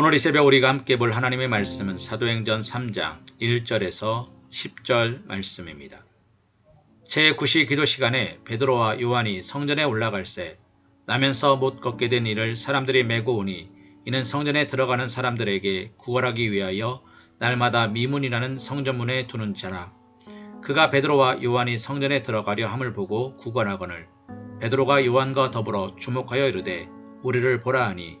오늘 이 새벽 우리가 함께 볼 하나님의 말씀은 사도행전 3장 1절에서 10절 말씀입니다. 제9시 기도 시간에 베드로와 요한이 성전에 올라갈새 나면서 못 걷게 된 이를 사람들이 메고 오니 이는 성전에 들어가는 사람들에게 구걸하기 위하여 날마다 미문이라는 성전문에 두는 자라. 그가 베드로와 요한이 성전에 들어가려 함을 보고 구걸하거늘 베드로가 요한과 더불어 주목하여 이르되 우리를 보라 하니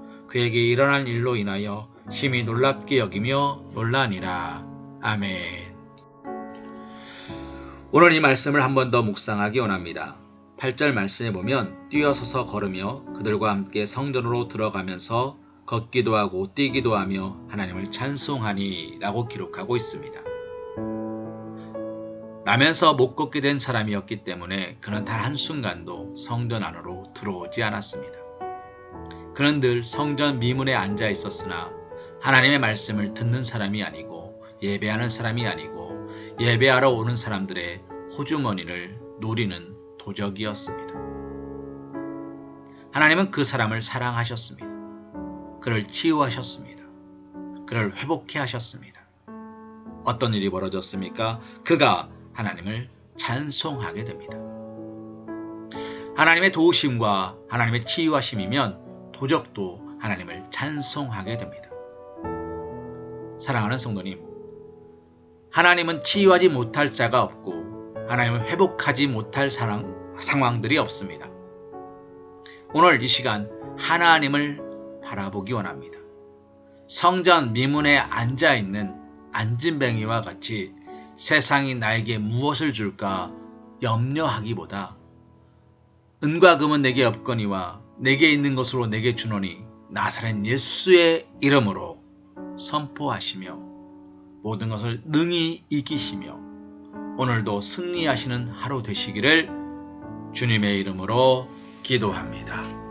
그에게 일어난 일로 인하여 심히 놀랍게 여기며 놀라니라. 아멘. 오늘 이 말씀을 한 번 더 묵상하기 원합니다. 8절 말씀에 보면 뛰어서서 걸으며 그들과 함께 성전으로 들어가면서 걷기도 하고 뛰기도 하며 하나님을 찬송하니 라고 기록하고 있습니다. 나면서 못 걷게 된 사람이었기 때문에 그는 단 한순간도 성전 안으로 들어오지 않았습니다. 그는 늘 성전 미문에 앉아 있었으나 하나님의 말씀을 듣는 사람이 아니고 예배하는 사람이 아니고 예배하러 오는 사람들의 호주머니를 노리는 도적이었습니다. 하나님은 그 사람을 사랑하셨습니다. 그를 치유하셨습니다. 그를 회복해 하셨습니다. 어떤 일이 벌어졌습니까? 그가 하나님을 찬송하게 됩니다. 하나님의 도우심과 하나님의 치유하심이면 도적도 하나님을 찬송하게 됩니다. 사랑하는 성도님, 하나님은 치유하지 못할 자가 없고 하나님을 회복하지 못할 사랑, 상황들이 없습니다. 오늘 이 시간 하나님을 바라보기 원합니다. 성전 미문에 앉아 있는 안진뱅이와 같이 세상이 나에게 무엇을 줄까 염려하기보다 은과 금은 내게 없거니와 내게 있는 것으로 내게 주노니 나사렛 예수의 이름으로 선포하시며 모든 것을 능히 이기시며 오늘도 승리하시는 하루 되시기를 주님의 이름으로 기도합니다.